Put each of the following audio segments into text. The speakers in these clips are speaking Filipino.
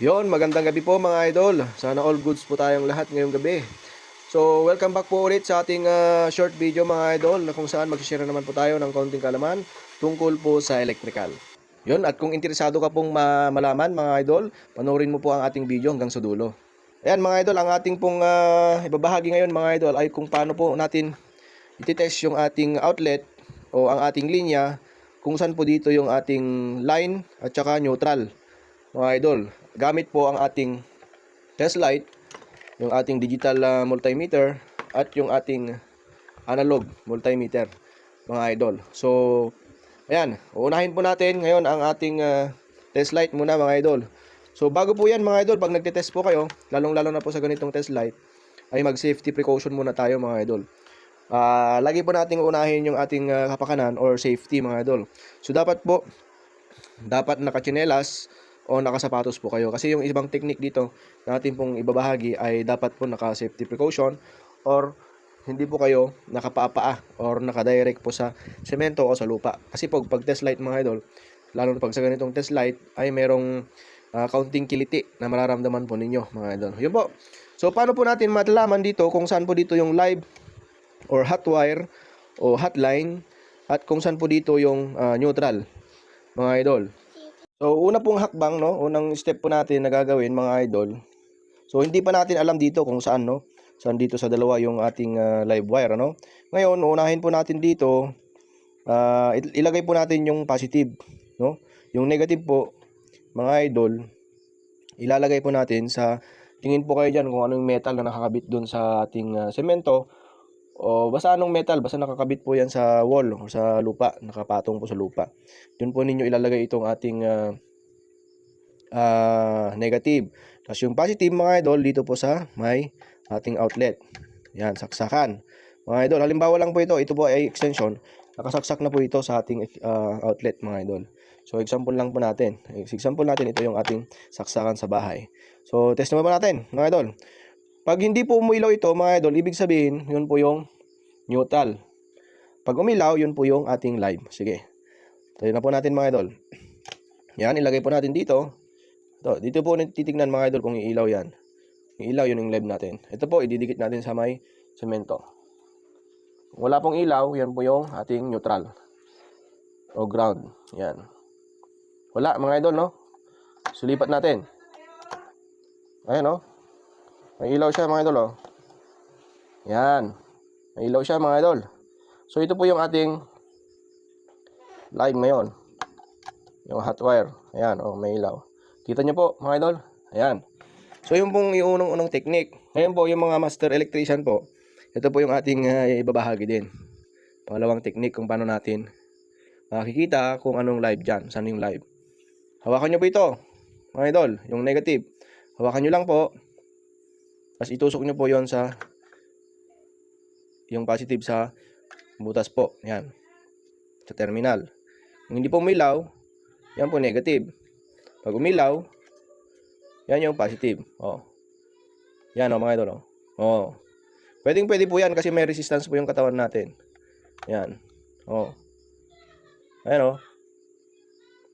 Yon, magandang gabi po mga idol. Sana all goods po tayong lahat ngayong gabi. So, welcome back po ulit sa ating ah, short video mga idol na kung saan mag-share naman po tayo ng kaunting kalaman tungkol po sa electrical. Yon, at kung interesado ka pong ma- malaman mga idol, panoorin mo po ang ating video hanggang sa dulo. Ayan mga idol, ang ating pong ah, ibabahagi ngayon mga idol ay kung paano po natin ititest yung ating outlet o ang ating linya kung saan po dito yung ating line at saka neutral mga idol. Gamit po ang ating test light, yung ating digital ah, multimeter at yung ating analog multimeter mga idol. So, ayan, uunahin po natin ngayon ang ating ah, test light muna mga idol. So, bago po yan mga idol, pag nagte-test po kayo, lalong-lalo na po sa ganitong test light, ay mag-safety precaution muna tayo mga idol. Ah, lagi po nating unahin yung ating ah, kapakanan or safety mga idol. So, dapat po, dapat nakachinelas o nakasapatos po kayo. Kasi yung ibang technique dito natin pong ibabahagi ay dapat po naka-safety precaution or hindi po kayo nakapaa or naka-direct po sa semento o sa lupa. Kasi pag, pag test light mga idol, lalo na pag sa ganitong test light ay merong ah, kaunting kiliti na mararamdaman po ninyo mga idol. Yun po. So paano po natin matalaman dito kung saan po dito yung live or hot wire o hotline at kung saan po dito yung ah, neutral mga idol. So, una pong hakbang, no? Unang step po natin na gagawin, mga idol. So, hindi pa natin alam dito kung saan, no? Saan dito sa dalawa yung ating ah, live wire, ano? Ngayon, unahin po natin dito, il- ilagay po natin yung positive, no? Yung negative po, mga idol, ilalagay po natin sa, tingin po kayo dyan kung anong metal na nakakabit dun sa ating ah, semento, o basta anong metal, basta nakakabit po yan sa wall o sa lupa, nakapatong po sa lupa. Doon po ninyo ilalagay itong ating ah, ah, negative. Tapos yung positive mga idol dito po sa may ating outlet. Yan, saksakan. Mga idol, halimbawa lang po ito, ito po ay extension. Nakasaksak na po ito sa ating ah, outlet mga idol. So example lang po natin. Example natin ito yung ating saksakan sa bahay. So test naman po natin mga idol. Pag hindi po umilaw ito mga idol, ibig sabihin yun po yung neutral. Pag umilaw, yun po yung ating live. Sige. Tayo na po natin mga idol. Yan, ilagay po natin dito. Ito, dito po titignan mga idol kung iilaw yan. Yung ilaw, yun yung live natin. Ito po, ididikit natin sa may semento. Kung wala pong ilaw, yan po yung ating neutral. O ground. Yan. Wala mga idol, no? Sulipat natin. Ayan, no? May ilaw siya mga idol, oh. Yan. May ilaw siya mga idol. So, ito po yung ating live ngayon. Yung hot wire. Ayan, oh, may ilaw. Kita nyo po, mga idol. Ayan. So, yung pong yung unang-unang technique. Ngayon po, yung mga master electrician po, ito po yung ating ah, ibabahagi din. Pangalawang technique kung paano natin makikita kung anong live dyan. Saan yung live. Hawakan nyo po ito, mga idol. Yung negative. Hawakan nyo lang po. Tapos itusok nyo po yon sa yung positive sa butas po. Yan. Sa terminal. Kung hindi po umilaw, yan po negative. Pag umilaw, yan yung positive. Oh. Yan oh, mga idol. Oh. oh. Pwedeng pwede po yan kasi may resistance po yung katawan natin. Yan. Oh. Ayan oh.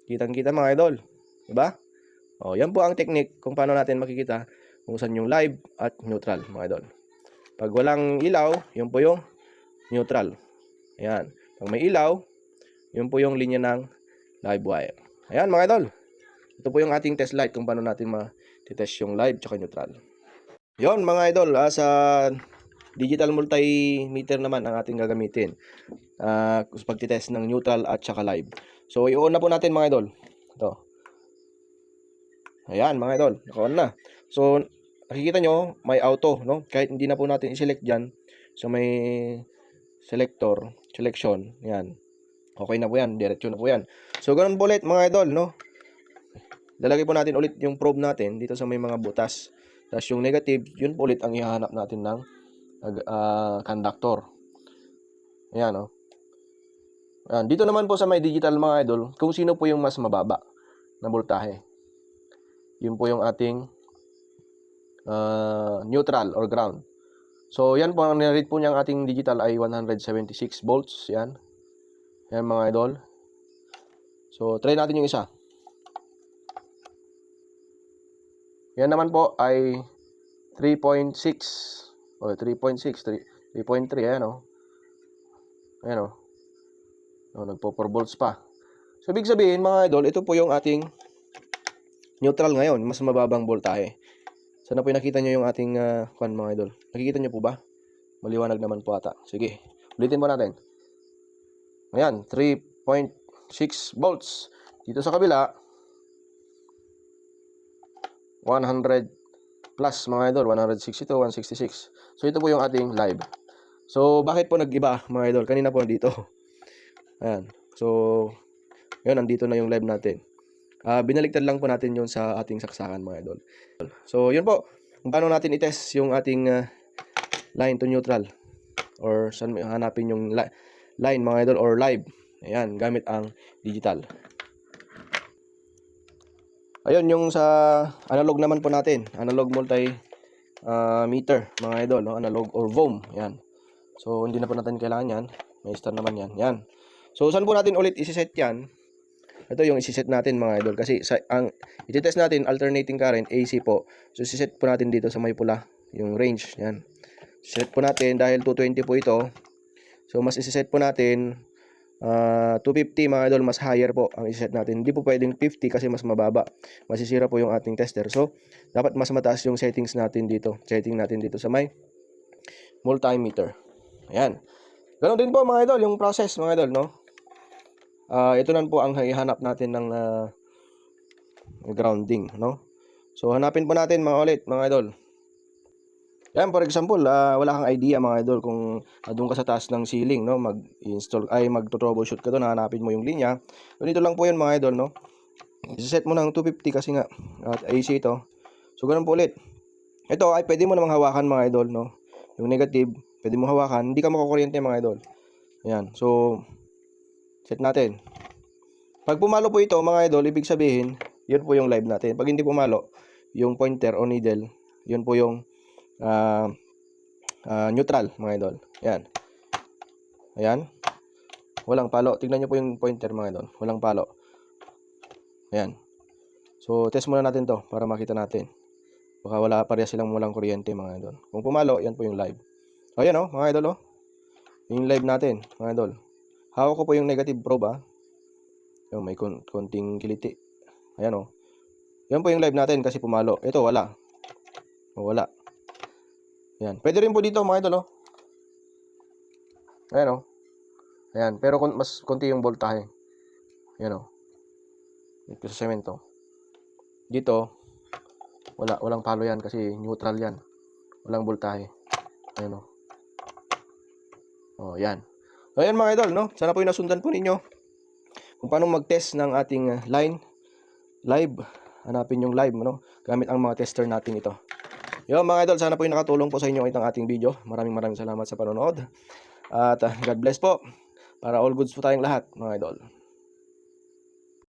Kitang-kita mga idol. Diba? Oh, yan po ang technique kung paano natin makikita kung saan yung live at neutral mga idol. Pag walang ilaw, yun po yung neutral. Ayan. Pag may ilaw, yun po yung linya ng live wire. Ayan mga idol. Ito po yung ating test light kung paano natin ma-test yung live tsaka neutral. Yon mga idol, ah, sa digital multimeter naman ang ating gagamitin. Uh, pagtitest ng neutral at tsaka live. So, i-on na po natin mga idol. Ito. Ayan mga idol, naka-on na. So, nakikita nyo, may auto, no? Kahit hindi na po natin i-select dyan. So, may selector, selection, yan. Okay na po yan, diretso na po yan. So, ganun po ulit mga idol, no? Lalagay po natin ulit yung probe natin dito sa may mga butas. Tapos yung negative, yun po ulit ang ihahanap natin ng uh, conductor. Ayan, no? Ayan. Dito naman po sa may digital mga idol, kung sino po yung mas mababa na voltahe. Yun po yung ating uh, neutral or ground. So, yan po, ang niread po niyang ating digital ay 176 volts. Yan. Yan mga idol. So, try natin yung isa. Yan naman po ay 3.6. O, 3.6, 3 3.3 ayan oh. Ayan oh. Oh, nagpo 4 volts pa. So, ibig sabihin mga idol, ito po yung ating neutral ngayon, mas mababang voltahe. Sana po nakita nyo yung ating uh, kwan mga idol. Nakikita nyo po ba? Maliwanag naman po ata. Sige, ulitin po natin. Ayan, 3.6 volts. Dito sa kabila, 100 plus mga idol, 162, 166. So ito po yung ating live. So bakit po nag-iba mga idol? Kanina po dito. Ayan. So yun, nandito na yung live natin. Ah, binaligtad lang po natin yun sa ating saksakan mga idol. So yun po, kung paano natin i-test yung ating ah, line to neutral or saan hanapin yung li- line mga idol or live. Ayan, gamit ang digital. Ayun, yung sa analog naman po natin. Analog multi ah, meter, mga idol. No? Analog or vohm. Yan. So, hindi na po natin kailangan yan. May star naman yan. Yan. So, saan po natin ulit isi-set yan? Ito yung isi-set natin, mga idol. Kasi sa, ang iti-test natin, alternating current, AC po. So, isi-set po natin dito sa may pula. Yung range. Yan. Set po natin dahil 220 po ito. So, mas isi-set po natin Ah, 250 mga idol, mas higher po ang iset natin. Hindi po pwedeng 50 kasi mas mababa. Masisira po yung ating tester. So, dapat mas mataas yung settings natin dito. Setting natin dito sa may multimeter. Ayan. Ganon din po mga idol, yung process mga idol, no? Ah, ito na po ang ihanap natin ng ah, grounding, no? So, hanapin po natin mga ulit, mga idol. Yan, for example, ah, wala kang idea mga idol kung uh, doon ka sa taas ng ceiling, no, mag-install ay mag-troubleshoot ka doon, hanapin mo yung linya. Ganito lang po 'yan mga idol, no. I-set mo ng 250 kasi nga at AC ito. So ganun po ulit. Ito ay pwede mo namang hawakan mga idol, no. Yung negative, pwede mo hawakan, hindi ka makukuryente mga idol. Ayan. So set natin. Pag pumalo po ito mga idol, ibig sabihin, yun po yung live natin. Pag hindi pumalo, yung pointer o needle, yun po yung ah ah, neutral mga idol. Ayan. Ayan. Walang palo. Tignan nyo po yung pointer mga idol. Walang palo. Ayan. So, test muna natin to para makita natin. Baka wala pareha silang walang kuryente mga idol. Kung pumalo, yan po yung live. O yan o, mga idol o. Yung live natin, mga idol. Hawak ko po yung negative probe ah. Yung may kon konting kiliti. Ayan o. Yan po yung live natin kasi pumalo. Ito, wala. O, wala. Yan. Pwede rin po dito mga idol, oh. Ayan, oh. Ayan. Pero kun- mas konti yung voltahe. Ayan, oh. Dito sa semento. Dito, wala, walang palo yan kasi neutral yan. Walang voltahe. Ayan, oh. Oh, yan. So, ayan mga idol, no? Sana po yung nasundan po ninyo kung paano mag-test ng ating uh, line live. Hanapin yung live, no? Gamit ang mga tester natin ito. Yo mga idol, sana po yung nakatulong po sa inyo itong ating video. Maraming maraming salamat sa panonood. At uh, God bless po. Para all goods po tayong lahat, mga idol.